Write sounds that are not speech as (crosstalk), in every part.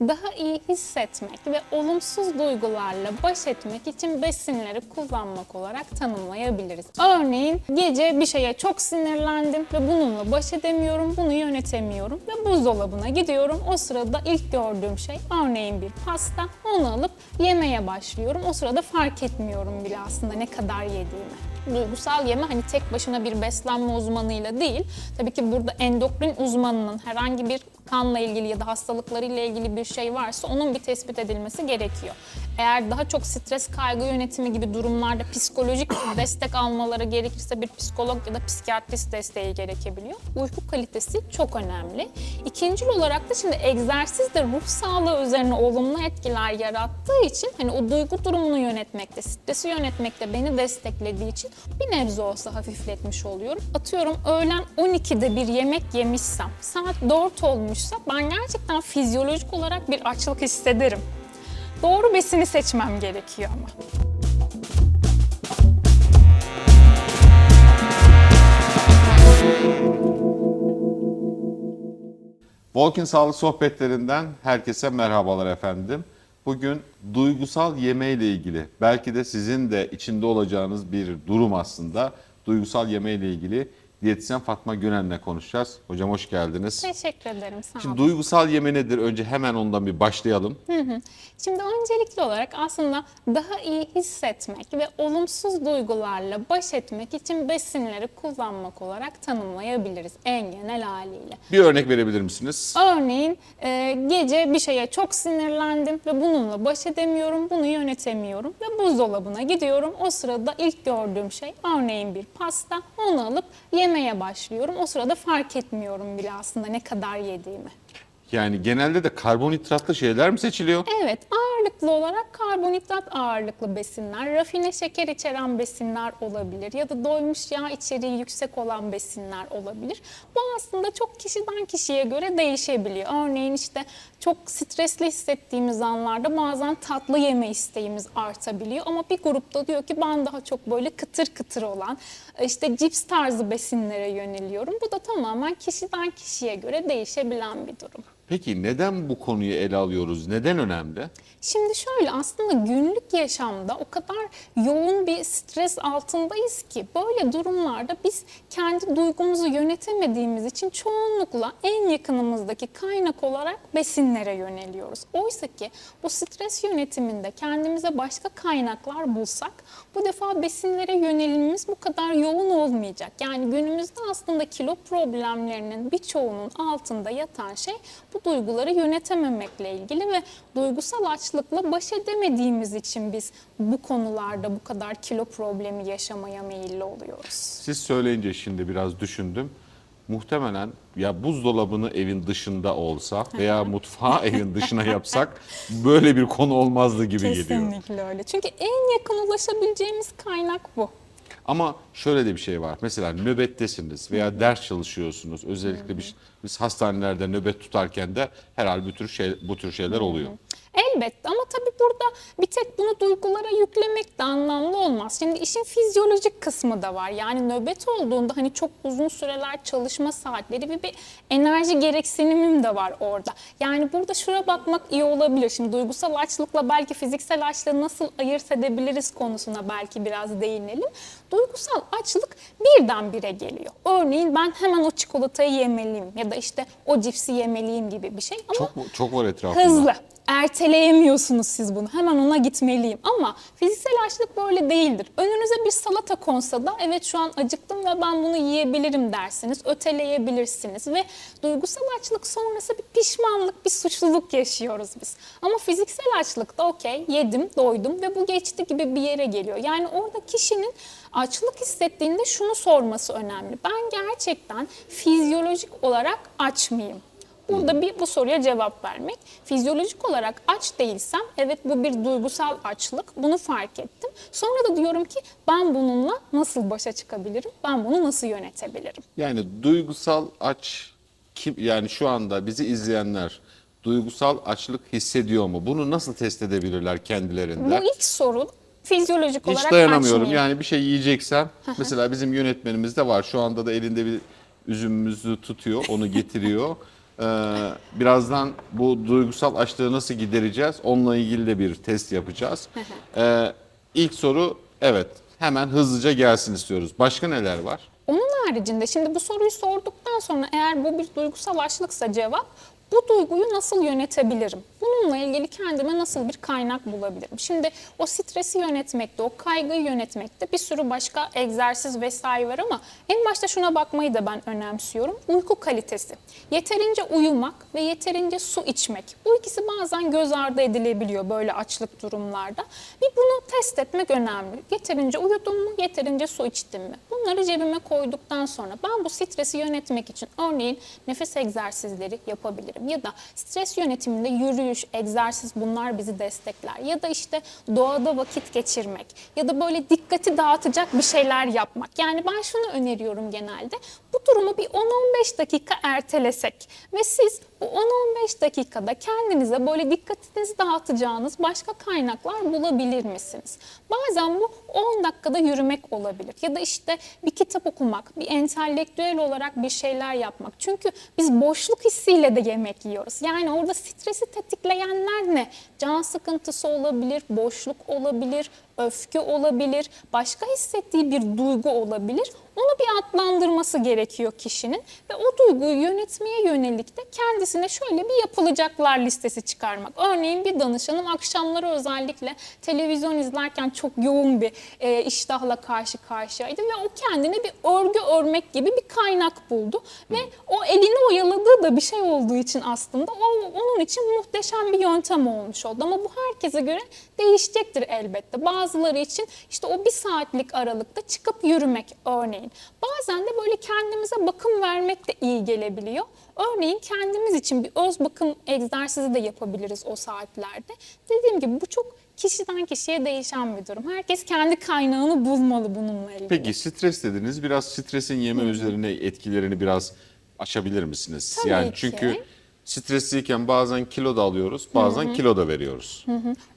daha iyi hissetmek ve olumsuz duygularla baş etmek için besinleri kullanmak olarak tanımlayabiliriz. Örneğin gece bir şeye çok sinirlendim ve bununla baş edemiyorum, bunu yönetemiyorum ve buzdolabına gidiyorum. O sırada ilk gördüğüm şey örneğin bir pasta. Onu alıp yemeye başlıyorum. O sırada fark etmiyorum bile aslında ne kadar yediğimi duygusal yeme hani tek başına bir beslenme uzmanıyla değil. Tabii ki burada endokrin uzmanının herhangi bir kanla ilgili ya da hastalıklarıyla ilgili bir şey varsa onun bir tespit edilmesi gerekiyor. Eğer daha çok stres kaygı yönetimi gibi durumlarda psikolojik destek almaları gerekirse bir psikolog ya da psikiyatrist desteği gerekebiliyor. Uyku kalitesi çok önemli. İkincil olarak da şimdi egzersiz de ruh sağlığı üzerine olumlu etkiler yarattığı için hani o duygu durumunu yönetmekte, stresi yönetmekte beni desteklediği için bir nebze olsa hafifletmiş oluyorum. Atıyorum öğlen 12'de bir yemek yemişsem, saat 4 olmuşsa ben gerçekten fizyolojik olarak bir açlık hissederim. Doğru besini seçmem gerekiyor ama. Walking Sağlık Sohbetlerinden herkese merhabalar efendim. Bugün duygusal yeme ile ilgili, belki de sizin de içinde olacağınız bir durum aslında. Duygusal yeme ile ilgili diyetisyen Fatma Gönen'le konuşacağız. Hocam hoş geldiniz. Teşekkür ederim. Sağ olun. Şimdi duygusal yeme nedir? Önce hemen ondan bir başlayalım. Şimdi öncelikli olarak aslında daha iyi hissetmek ve olumsuz duygularla baş etmek için besinleri kullanmak olarak tanımlayabiliriz en genel haliyle. Bir örnek verebilir misiniz? Örneğin e, gece bir şeye çok sinirlendim ve bununla baş edemiyorum, bunu yönetemiyorum ve buzdolabına gidiyorum. O sırada ilk gördüğüm şey örneğin bir pasta. Onu alıp yemeye başlıyorum. O sırada fark etmiyorum bile aslında ne kadar yediğimi. Yani genelde de karbonhidratlı şeyler mi seçiliyor? Evet, ağırlıklı olarak karbonhidrat ağırlıklı besinler, rafine şeker içeren besinler olabilir ya da doymuş yağ içeriği yüksek olan besinler olabilir. Bu aslında çok kişiden kişiye göre değişebiliyor. Örneğin işte çok stresli hissettiğimiz anlarda bazen tatlı yeme isteğimiz artabiliyor ama bir grupta diyor ki ben daha çok böyle kıtır kıtır olan işte cips tarzı besinlere yöneliyorum. Bu da tamamen kişiden kişiye göre değişebilen bir durum. Peki neden bu konuyu ele alıyoruz? Neden önemli? Şimdi şöyle aslında günlük yaşamda o kadar yoğun bir stres altındayız ki böyle durumlarda biz kendi duygumuzu yönetemediğimiz için çoğunlukla en yakınımızdaki kaynak olarak besinlere yöneliyoruz. Oysa ki bu stres yönetiminde kendimize başka kaynaklar bulsak bu defa besinlere yönelimimiz bu kadar yoğun olmayacak. Yani günümüzde aslında kilo problemlerinin birçoğunun altında yatan şey bu duyguları yönetememekle ilgili ve duygusal açlıkla baş edemediğimiz için biz bu konularda bu kadar kilo problemi yaşamaya meyilli oluyoruz. Siz söyleyince şimdi biraz düşündüm. Muhtemelen ya buzdolabını evin dışında olsa veya mutfağı (laughs) evin dışına yapsak böyle bir konu olmazdı gibi geliyor. Kesinlikle öyle. Çünkü en yakın ulaşabileceğimiz kaynak bu. Ama şöyle de bir şey var. Mesela nöbettesiniz veya ders çalışıyorsunuz. Özellikle biz, biz hastanelerde nöbet tutarken de herhalde bu tür, şey, bu tür şeyler oluyor. Elbette ama tabii burada bir tek bunu duygulara yüklemek de anlamlı olmaz. Şimdi işin fizyolojik kısmı da var. Yani nöbet olduğunda hani çok uzun süreler çalışma saatleri ve bir enerji gereksinimim de var orada. Yani burada şura bakmak iyi olabilir. Şimdi duygusal açlıkla belki fiziksel açlığı nasıl ayırt edebiliriz konusuna belki biraz değinelim. Duygusal açlık birdenbire geliyor. Örneğin ben hemen o çikolatayı yemeliyim ya da işte o cipsi yemeliyim gibi bir şey. Ama Çok çok var etrafında. hızlı. Erteleyemiyorsunuz siz bunu. Hemen ona gitmeliyim. Ama fiziksel açlık böyle değildir. Önünüze bir salata konsa da evet şu an acıktım ve ben bunu yiyebilirim dersiniz. Öteleyebilirsiniz ve duygusal açlık sonrası bir pişmanlık, bir suçluluk yaşıyoruz biz. Ama fiziksel açlıkta okey yedim, doydum ve bu geçti gibi bir yere geliyor. Yani orada kişinin açlık hissettiğinde şunu sorması önemli. Ben gerçekten fizyolojik olarak aç mıyım? Burada bir bu soruya cevap vermek. Fizyolojik olarak aç değilsem evet bu bir duygusal açlık. Bunu fark ettim. Sonra da diyorum ki ben bununla nasıl başa çıkabilirim? Ben bunu nasıl yönetebilirim? Yani duygusal aç kim yani şu anda bizi izleyenler duygusal açlık hissediyor mu? Bunu nasıl test edebilirler kendilerinde? Bu ilk sorun fizyolojik olarak Hiç dayanamıyorum. Yani bir şey yiyeceksem mesela bizim yönetmenimiz de var. Şu anda da elinde bir üzümümüzü tutuyor, onu getiriyor. (laughs) Ee, birazdan bu duygusal açlığı nasıl gidereceğiz? Onunla ilgili de bir test yapacağız. Ee, ilk soru evet hemen hızlıca gelsin istiyoruz. Başka neler var? Onun haricinde şimdi bu soruyu sorduktan sonra eğer bu bir duygusal açlıksa cevap bu duyguyu nasıl yönetebilirim? Bununla ilgili kendime nasıl bir kaynak bulabilirim? Şimdi o stresi yönetmekte, o kaygıyı yönetmekte bir sürü başka egzersiz vesaire var ama en başta şuna bakmayı da ben önemsiyorum. Uyku kalitesi. Yeterince uyumak ve yeterince su içmek. Bu ikisi bazen göz ardı edilebiliyor böyle açlık durumlarda. Bir bunu test etmek önemli. Yeterince uyudum mu, yeterince su içtim mi? Bunları cebime koyduktan sonra ben bu stresi yönetmek için örneğin nefes egzersizleri yapabilirim. Ya da stres yönetiminde yürüyüş, egzersiz bunlar bizi destekler. Ya da işte doğada vakit geçirmek ya da böyle dikkati dağıtacak bir şeyler yapmak. Yani ben şunu öneriyorum genelde. Bu durumu bir 10-15 dakika ertelesek ve siz bu 10-15 dakikada kendinize böyle dikkatinizi dağıtacağınız başka kaynaklar bulabilir misiniz? Bazen bu 10 dakikada yürümek olabilir ya da işte bir kitap okumak, bir entelektüel olarak bir şeyler yapmak. Çünkü biz boşluk hissiyle de yemek yiyoruz. Yani orada stresi tetikleyenler ne? Can sıkıntısı olabilir, boşluk olabilir, öfke olabilir, başka hissettiği bir duygu olabilir. Onu bir adlandırması gerekiyor kişinin ve o duyguyu yönetmeye yönelik de kendisine şöyle bir yapılacaklar listesi çıkarmak. Örneğin bir danışanım akşamları özellikle televizyon izlerken çok yoğun bir e, iştahla karşı karşıyaydı ve o kendine bir örgü örmek gibi bir kaynak buldu ve o elini oyaladığı da bir şey olduğu için aslında o onun için muhteşem bir yöntem olmuş oldu. Ama bu herkese göre değişecektir elbette. Bazıları için işte o bir saatlik aralıkta çıkıp yürümek örneğin. Bazen de böyle kendimize bakım vermek de iyi gelebiliyor. Örneğin kendimiz için bir öz bakım egzersizi de yapabiliriz o saatlerde. Dediğim gibi bu çok kişiden kişiye değişen bir durum. Herkes kendi kaynağını bulmalı bununla ilgili. Peki stres dediniz. Biraz stresin yeme üzerine etkilerini biraz açabilir misiniz? Tabii yani ki. çünkü stresliyken bazen kilo da alıyoruz, bazen kilo da veriyoruz.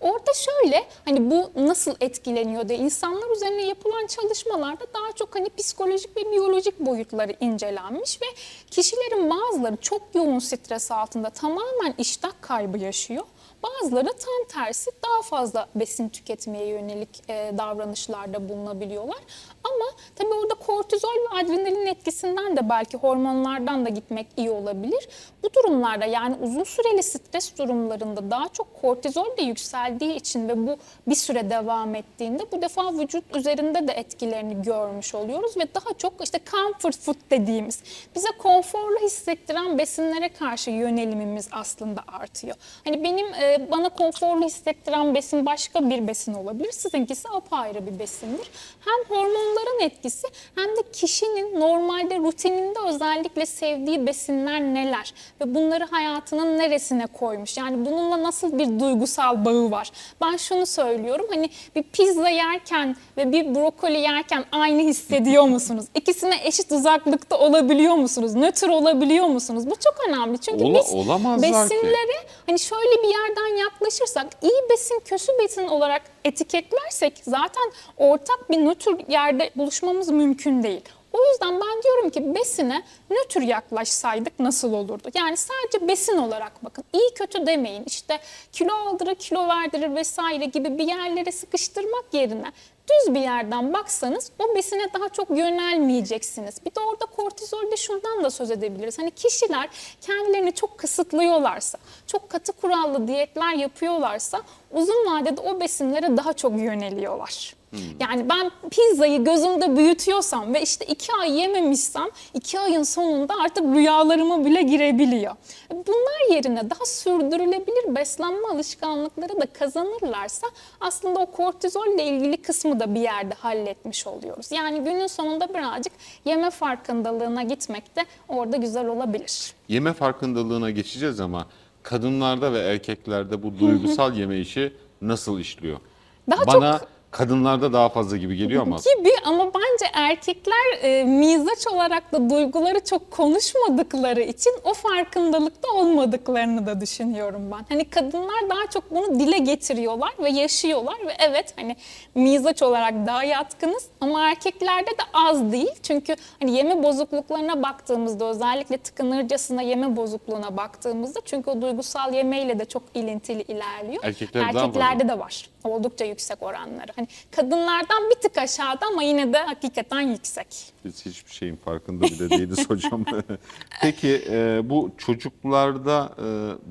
Orada şöyle hani bu nasıl etkileniyor diye insanlar üzerine yapılan çalışmalarda daha çok hani psikolojik ve biyolojik boyutları incelenmiş ve kişilerin bazıları çok yoğun stres altında tamamen iştah kaybı yaşıyor. Bazıları tam tersi daha fazla besin tüketmeye yönelik e, davranışlarda bulunabiliyorlar. Ama tabii orada kortizol ve adrenalin etkisinden de belki hormonlardan da gitmek iyi olabilir. Bu durumlarda yani uzun süreli stres durumlarında daha çok kortizol de yükseldiği için ve bu bir süre devam ettiğinde bu defa vücut üzerinde de etkilerini görmüş oluyoruz ve daha çok işte comfort food dediğimiz bize konforlu hissettiren besinlere karşı yönelimimiz aslında artıyor. Hani benim e, bana konforlu hissettiren besin başka bir besin olabilir. Sizinkisi apayrı bir besindir. Hem hormonların etkisi hem de kişinin normalde rutininde özellikle sevdiği besinler neler ve bunları hayatının neresine koymuş? Yani bununla nasıl bir duygusal bağı var? Ben şunu söylüyorum hani bir pizza yerken ve bir brokoli yerken aynı hissediyor musunuz? İkisine eşit uzaklıkta olabiliyor musunuz? Nötr olabiliyor musunuz? Bu çok önemli. Çünkü Ola- biz olamazlar ki. hani şöyle bir yerden yaklaşırsak iyi besin kötü besin olarak etiketlersek zaten ortak bir nötr yerde buluşmamız mümkün değil. O yüzden ben diyorum ki besine nötr yaklaşsaydık nasıl olurdu? Yani sadece besin olarak bakın. İyi kötü demeyin. İşte kilo aldırır, kilo verdirir vesaire gibi bir yerlere sıkıştırmak yerine düz bir yerden baksanız o besine daha çok yönelmeyeceksiniz. Bir de orada kortizolde şundan da söz edebiliriz. Hani kişiler kendilerini çok kısıtlıyorlarsa, çok katı kurallı diyetler yapıyorlarsa uzun vadede o besinlere daha çok yöneliyorlar. Yani ben pizzayı gözümde büyütüyorsam ve işte iki ay yememişsem iki ayın sonunda artık rüyalarıma bile girebiliyor. Bunlar yerine daha sürdürülebilir beslenme alışkanlıkları da kazanırlarsa aslında o kortizolle ilgili kısmı da bir yerde halletmiş oluyoruz. Yani günün sonunda birazcık yeme farkındalığına gitmek de orada güzel olabilir. Yeme farkındalığına geçeceğiz ama kadınlarda ve erkeklerde bu duygusal yeme işi nasıl işliyor? Daha Bana kadınlarda daha fazla gibi geliyor ama gibi ama bence erkekler e, mizaç olarak da duyguları çok konuşmadıkları için o farkındalıkta olmadıklarını da düşünüyorum ben. Hani kadınlar daha çok bunu dile getiriyorlar ve yaşıyorlar ve evet hani mizaç olarak daha yatkınız ama erkeklerde de az değil. Çünkü hani yeme bozukluklarına baktığımızda özellikle tıkınırcasına yeme bozukluğuna baktığımızda çünkü o duygusal yemeyle de çok ilintili ilerliyor. Erkeklerde daha Erkeklerde de var. Oldukça yüksek oranları. Hani kadınlardan bir tık aşağıda ama yine de hakikaten yüksek. biz hiçbir şeyin farkında bile değiliz (laughs) hocam. Peki e, bu çocuklarda e,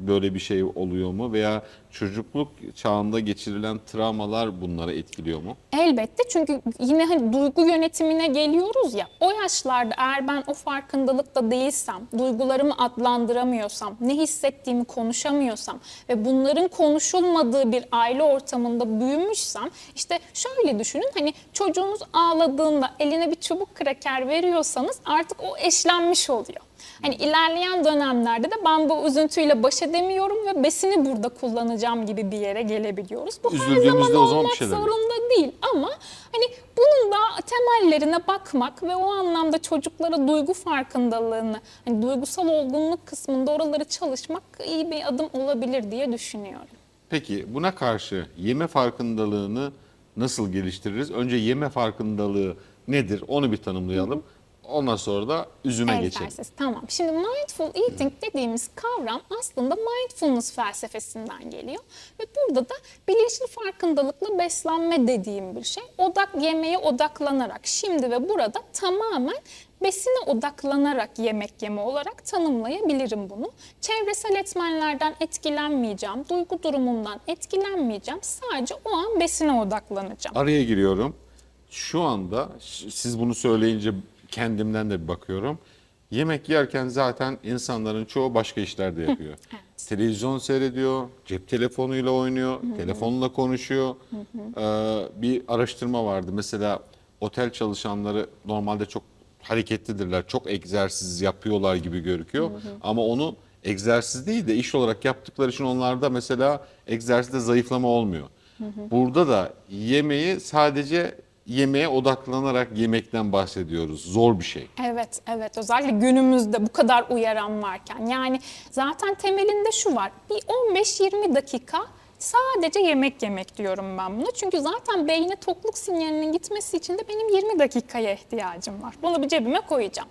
böyle bir şey oluyor mu veya çocukluk çağında geçirilen travmalar bunları etkiliyor mu? Elbette çünkü yine hani duygu yönetimine geliyoruz ya o yaşlarda eğer ben o farkındalıkta değilsem, duygularımı adlandıramıyorsam, ne hissettiğimi konuşamıyorsam ve bunların konuşulmadığı bir aile ortamında büyümüşsem işte şöyle düşünün hani çocuğunuz ağladığında eline bir çubuk kraker veriyorsanız artık o eşlenmiş oluyor. Hani ilerleyen dönemlerde de ben bu üzüntüyle baş edemiyorum ve besini burada kullanacağım gibi bir yere gelebiliyoruz. Bu her zaman o zaman bir olmak şey demek. zorunda değil ama hani bunun da temellerine bakmak ve o anlamda çocuklara duygu farkındalığını, hani duygusal olgunluk kısmında oraları çalışmak iyi bir adım olabilir diye düşünüyorum. Peki buna karşı yeme farkındalığını nasıl geliştiririz? Önce yeme farkındalığı nedir? Onu bir tanımlayalım. Ondan sonra da üzüme geçelim. Egzersiz. Tamam. Şimdi mindful eating dediğimiz kavram aslında mindfulness felsefesinden geliyor. Ve burada da bilinçli farkındalıkla beslenme dediğim bir şey. Odak yemeğe odaklanarak şimdi ve burada tamamen besine odaklanarak yemek yeme olarak tanımlayabilirim bunu. Çevresel etmenlerden etkilenmeyeceğim, duygu durumumdan etkilenmeyeceğim. Sadece o an besine odaklanacağım. Araya giriyorum. Şu anda siz bunu söyleyince kendimden de bir bakıyorum. Yemek yerken zaten insanların çoğu başka işler de yapıyor. Televizyon seyrediyor, cep telefonuyla oynuyor, telefonla konuşuyor. Ee, bir araştırma vardı. Mesela otel çalışanları normalde çok hareketlidirler, çok egzersiz yapıyorlar gibi gözüküyor. Ama onu egzersiz değil de iş olarak yaptıkları için onlarda mesela egzersizde zayıflama olmuyor. Burada da yemeği sadece yemeğe odaklanarak yemekten bahsediyoruz. Zor bir şey. Evet, evet. Özellikle günümüzde bu kadar uyaran varken. Yani zaten temelinde şu var. Bir 15-20 dakika sadece yemek yemek diyorum ben buna. Çünkü zaten beyne tokluk sinyalinin gitmesi için de benim 20 dakikaya ihtiyacım var. Bunu bir cebime koyacağım.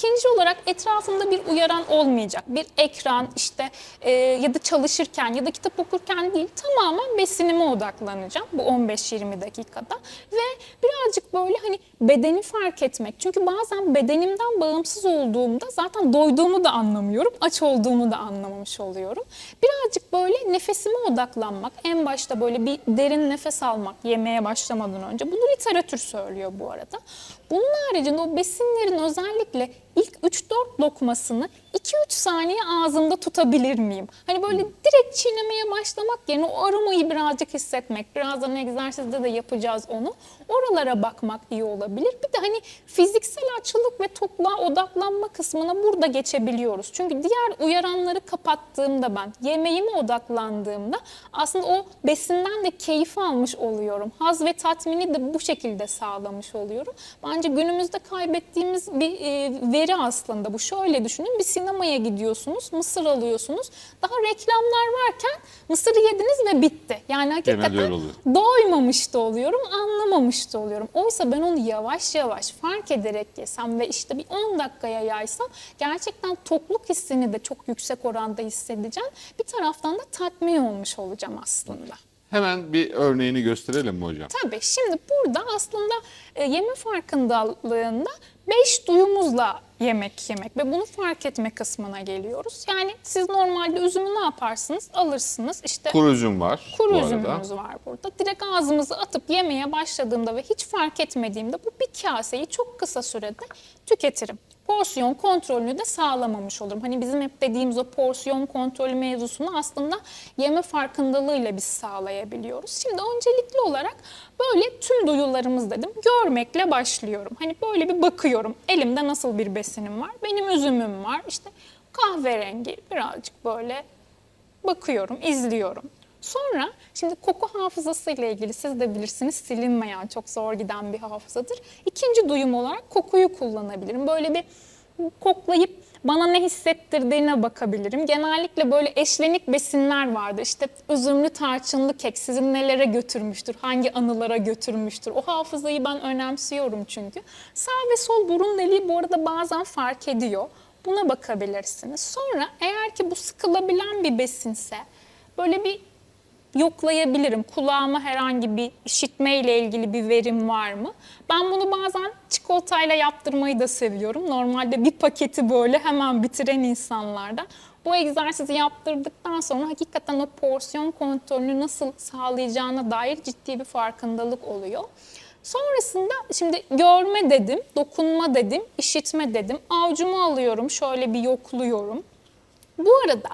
İkinci olarak etrafımda bir uyaran olmayacak. Bir ekran işte e, ya da çalışırken ya da kitap okurken değil tamamen besinime odaklanacağım bu 15-20 dakikada. Ve birazcık böyle hani bedeni fark etmek. Çünkü bazen bedenimden bağımsız olduğumda zaten doyduğumu da anlamıyorum, aç olduğumu da anlamamış oluyorum. Birazcık böyle nefesime odaklanmak, en başta böyle bir derin nefes almak yemeğe başlamadan önce. Bunu literatür söylüyor bu arada. Bunun haricinde o besinlerin özellikle ilk 3-4 lokmasını 2-3 saniye ağzımda tutabilir miyim? Hani böyle direkt çiğnemeye başlamak yerine o aromayı birazcık hissetmek. Birazdan egzersizde de yapacağız onu. Oralara bakmak iyi olabilir. Bir de hani fiziksel açılık ve tokluğa odaklanma kısmına burada geçebiliyoruz. Çünkü diğer uyaranları kapattığımda ben yemeğime odaklandığımda aslında o besinden de keyif almış oluyorum. Haz ve tatmini de bu şekilde sağlamış oluyorum. Bence günümüzde kaybettiğimiz bir e, veri aslında bu. Şöyle düşünün bir sinemaya gidiyorsunuz, mısır alıyorsunuz. Daha reklamlar varken mısırı yediniz ve bitti. Yani hakikaten doymamış da oluyorum, anlamamış da oluyorum. Oysa ben onu yavaş yavaş fark ederek yesem ve işte bir 10 dakikaya yaysam gerçekten tokluk hissini de çok yüksek oranda hissedeceğim. Bir taraftan da tatmin olmuş olacağım aslında. Hemen bir örneğini gösterelim mi hocam? Tabii şimdi burada aslında e, yeme farkındalığında beş duyumuzla yemek yemek ve bunu fark etme kısmına geliyoruz. Yani siz normalde üzümü ne yaparsınız? Alırsınız işte Kuru üzüm var Kuru bu arada. üzümümüz var burada. Direkt ağzımızı atıp yemeye başladığımda ve hiç fark etmediğimde bu bir kaseyi çok kısa sürede tüketirim. Porsiyon kontrolünü de sağlamamış olurum. Hani bizim hep dediğimiz o porsiyon kontrolü mevzusunu aslında yeme farkındalığıyla biz sağlayabiliyoruz. Şimdi öncelikli olarak böyle tüm duyularımız dedim görmekle başlıyorum. Hani böyle bir bakıyorum elimde nasıl bir besinim var. Benim üzümüm var işte kahverengi birazcık böyle bakıyorum, izliyorum. Sonra şimdi koku hafızası ile ilgili siz de bilirsiniz silinmeyen çok zor giden bir hafızadır. İkinci duyum olarak kokuyu kullanabilirim. Böyle bir koklayıp bana ne hissettirdiğine bakabilirim. Genellikle böyle eşlenik besinler vardır. İşte üzümlü tarçınlı kek sizi nelere götürmüştür, hangi anılara götürmüştür. O hafızayı ben önemsiyorum çünkü. Sağ ve sol burun deliği bu arada bazen fark ediyor. Buna bakabilirsiniz. Sonra eğer ki bu sıkılabilen bir besinse böyle bir yoklayabilirim. Kulağıma herhangi bir işitme ile ilgili bir verim var mı? Ben bunu bazen çikolatayla yaptırmayı da seviyorum. Normalde bir paketi böyle hemen bitiren insanlardan. Bu egzersizi yaptırdıktan sonra hakikaten o porsiyon kontrolünü nasıl sağlayacağına dair ciddi bir farkındalık oluyor. Sonrasında şimdi görme dedim, dokunma dedim, işitme dedim. Avcumu alıyorum, şöyle bir yokluyorum. Bu arada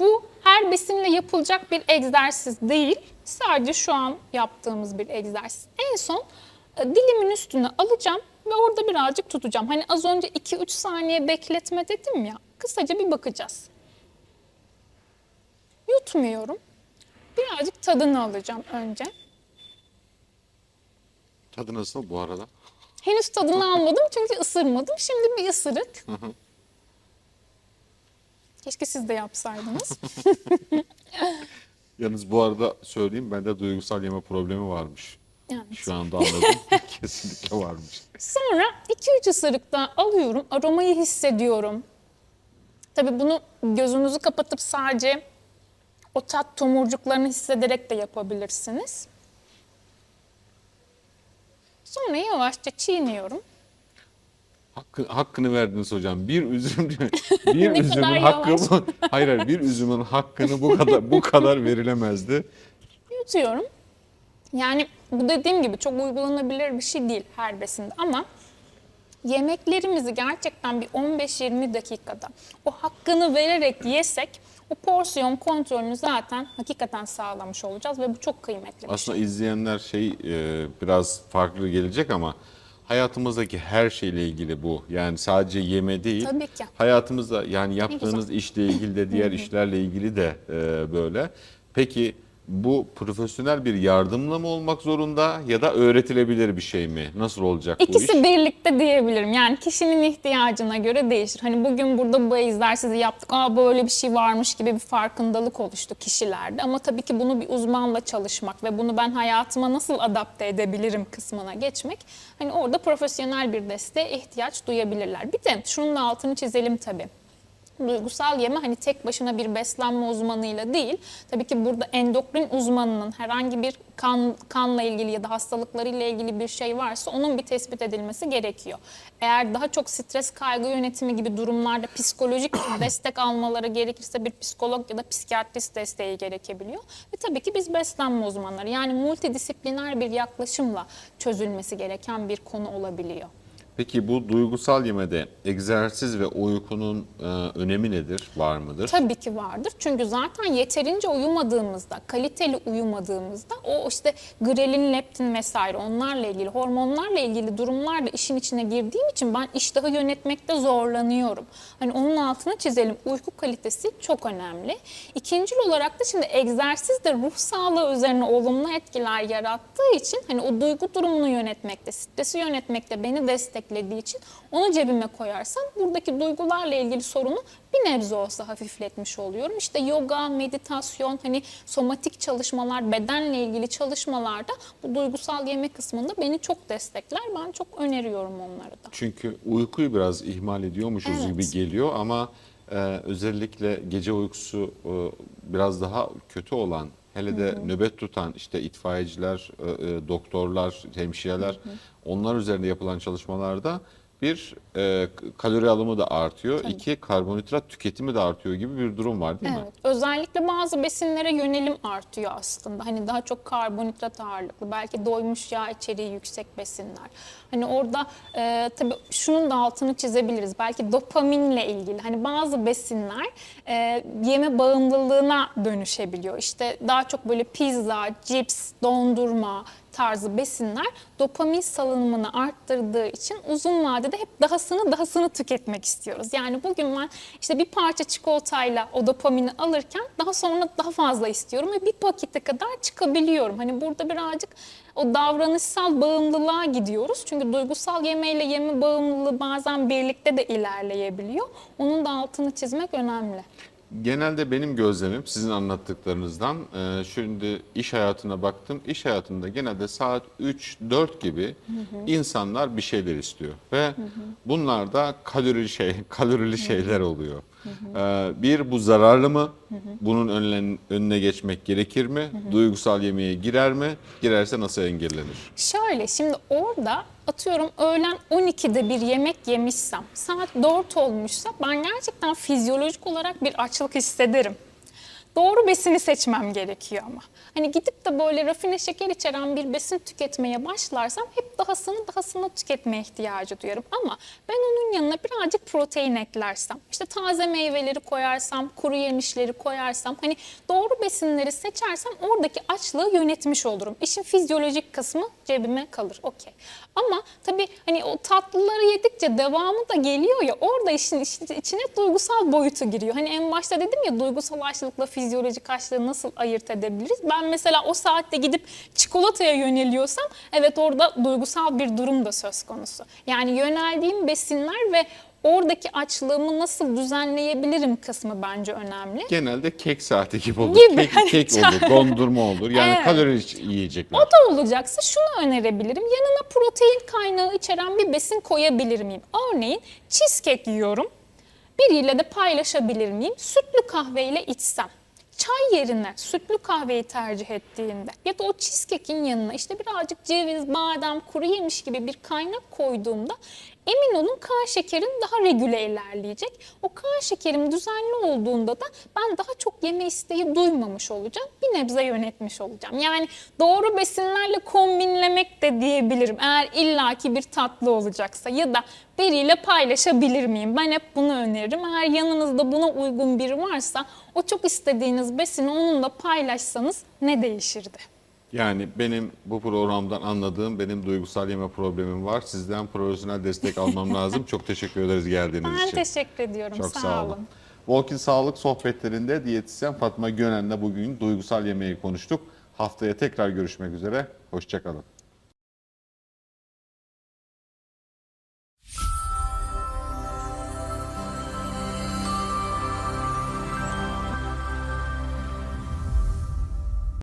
bu her besinle yapılacak bir egzersiz değil. Sadece şu an yaptığımız bir egzersiz. En son e, dilimin üstüne alacağım ve orada birazcık tutacağım. Hani az önce 2-3 saniye bekletme dedim ya. Kısaca bir bakacağız. Yutmuyorum. Birazcık tadını alacağım önce. Tadı nasıl bu arada? Henüz tadını almadım çünkü ısırmadım. Şimdi bir ısırık. Keşke siz de yapsaydınız. (laughs) Yalnız bu arada söyleyeyim bende duygusal yeme problemi varmış. Evet. Şu anda anladım. (laughs) Kesinlikle varmış. Sonra 2-3 ısırıkta alıyorum, aromayı hissediyorum. Tabii bunu gözünüzü kapatıp sadece o tat tomurcuklarını hissederek de yapabilirsiniz. Sonra yavaşça çiğniyorum. Hakkı, hakkını verdiniz hocam. Bir üzüm (laughs) bir üzümün hakkı bu. Hayır, hayır bir üzümün hakkını bu kadar bu kadar verilemezdi. Yutuyorum. Yani bu dediğim gibi çok uygulanabilir bir şey değil her besinde ama yemeklerimizi gerçekten bir 15-20 dakikada o hakkını vererek yesek o porsiyon kontrolünü zaten hakikaten sağlamış olacağız ve bu çok kıymetli bir şey. Aslında izleyenler şey e, biraz farklı gelecek ama hayatımızdaki her şeyle ilgili bu. Yani sadece yeme değil. Tabii ki. Hayatımızda yani yaptığınız işle ilgili de diğer işlerle ilgili de e, böyle. Peki bu profesyonel bir yardımla mı olmak zorunda ya da öğretilebilir bir şey mi? Nasıl olacak bu iş? İkisi birlikte diyebilirim. Yani kişinin ihtiyacına göre değişir. Hani bugün burada bu egzersizi yaptık. Aa böyle bir şey varmış gibi bir farkındalık oluştu kişilerde. Ama tabii ki bunu bir uzmanla çalışmak ve bunu ben hayatıma nasıl adapte edebilirim kısmına geçmek. Hani orada profesyonel bir desteğe ihtiyaç duyabilirler. Bir de şunun altını çizelim tabii duygusal yeme hani tek başına bir beslenme uzmanıyla değil. Tabii ki burada endokrin uzmanının herhangi bir kan kanla ilgili ya da hastalıklarıyla ilgili bir şey varsa onun bir tespit edilmesi gerekiyor. Eğer daha çok stres kaygı yönetimi gibi durumlarda psikolojik (clears throat) destek almaları gerekirse bir psikolog ya da psikiyatrist desteği gerekebiliyor. Ve tabii ki biz beslenme uzmanları yani multidisipliner bir yaklaşımla çözülmesi gereken bir konu olabiliyor. Peki bu duygusal yemede egzersiz ve uykunun e, önemi nedir? Var mıdır? Tabii ki vardır. Çünkü zaten yeterince uyumadığımızda, kaliteli uyumadığımızda o işte grelin, leptin vesaire onlarla ilgili, hormonlarla ilgili durumlar da işin içine girdiğim için ben iştahı yönetmekte zorlanıyorum. Hani onun altına çizelim. Uyku kalitesi çok önemli. İkincil olarak da şimdi egzersiz de ruh sağlığı üzerine olumlu etkiler yarattığı için hani o duygu durumunu yönetmekte, stresi yönetmekte beni desteklediği için onu cebime koyarsam buradaki duygularla ilgili sorunu bir nebze olsa hafifletmiş oluyorum. İşte yoga, meditasyon, hani somatik çalışmalar, bedenle ilgili çalışmalarda bu duygusal yeme kısmında beni çok destekler. Ben çok öneriyorum onları da. Çünkü uykuyu biraz ihmal ediyormuşuz Evet. gibi geliyor ama e, özellikle gece uykusu e, biraz daha kötü olan hele de nöbet tutan işte itfaiyeciler, doktorlar, hemşireler onlar üzerinde yapılan çalışmalarda bir e, kalori alımı da artıyor, iki karbonhidrat tüketimi de artıyor gibi bir durum var değil mi? Evet. Özellikle bazı besinlere yönelim artıyor aslında. Hani daha çok karbonhidrat ağırlıklı, belki doymuş yağ içeriği yüksek besinler. Hani orada e, tabii şunun da altını çizebiliriz. Belki dopaminle ilgili. Hani bazı besinler e, yeme bağımlılığına dönüşebiliyor. İşte daha çok böyle pizza, cips, dondurma, tarzı besinler dopamin salınımını arttırdığı için uzun vadede hep dahasını dahasını tüketmek istiyoruz. Yani bugün ben işte bir parça çikolatayla o dopamini alırken daha sonra daha fazla istiyorum ve bir pakete kadar çıkabiliyorum. Hani burada birazcık o davranışsal bağımlılığa gidiyoruz. Çünkü duygusal yemeyle yeme bağımlılığı bazen birlikte de ilerleyebiliyor. Onun da altını çizmek önemli. Genelde benim gözlemim sizin anlattıklarınızdan e, şimdi iş hayatına baktım. İş hayatında genelde saat 3-4 gibi insanlar bir şeyler istiyor ve bunlar da kalorili şey (laughs) kalorili şeyler oluyor. E, bir bu zararlı mı? Bunun önüne, geçmek gerekir mi? Duygusal yemeğe girer mi? Girerse nasıl engellenir? Şöyle şimdi orada atıyorum öğlen 12'de bir yemek yemişsem saat 4 olmuşsa ben gerçekten fizyolojik olarak bir açlık hissederim. Doğru besini seçmem gerekiyor ama. Hani gidip de böyle rafine şeker içeren bir besin tüketmeye başlarsam hep dahasını dahasını tüketmeye ihtiyacı duyarım. Ama ben onun yanına birazcık protein eklersem, işte taze meyveleri koyarsam, kuru yemişleri koyarsam, hani doğru besinleri seçersem oradaki açlığı yönetmiş olurum. İşin fizyolojik kısmı cebime kalır, okey. Ama tabii hani o tatlıları yedikçe devamı da geliyor ya orada işin içine duygusal boyutu giriyor. Hani en başta dedim ya duygusal açlıkla fizyolojik açlığı nasıl ayırt edebiliriz? Ben mesela o saatte gidip çikolataya yöneliyorsam evet orada duygusal bir durum da söz konusu. Yani yöneldiğim besinler ve oradaki açlığımı nasıl düzenleyebilirim kısmı bence önemli. Genelde kek saati gibi olur. Gibi. Kek, Hani kek olur, (laughs) dondurma olur. Yani Evet. kalorili yiyecekler. O da olacaksa şunu önerebilirim. Yanına protein kaynağı içeren bir besin koyabilir miyim? Örneğin cheesecake yiyorum. Biriyle de paylaşabilir miyim? Sütlü kahveyle içsem. Çay yerine sütlü kahveyi tercih ettiğinde ya da o cheesecake'in yanına işte birazcık ceviz, badem, kuru yemiş gibi bir kaynak koyduğumda emin olun kan şekerim daha regüle ilerleyecek. O kan şekerim düzenli olduğunda da ben daha çok yeme isteği duymamış olacağım. Bir nebze yönetmiş olacağım. Yani doğru besinlerle kombinlemek de diyebilirim. Eğer illaki bir tatlı olacaksa ya da biriyle paylaşabilir miyim? Ben hep bunu öneririm. Eğer yanınızda buna uygun biri varsa o çok istediğiniz besini onunla paylaşsanız ne değişirdi? Yani benim bu programdan anladığım benim duygusal yeme problemim var. Sizden profesyonel destek almam (laughs) lazım. Çok teşekkür ederiz geldiğiniz Ben için. teşekkür ediyorum. Çok sağ, sağ olun. olun. Walking Sağlık sohbetlerinde diyetisyen Fatma Gönen'le bugün duygusal yemeği konuştuk. Haftaya tekrar görüşmek üzere. Hoşçakalın.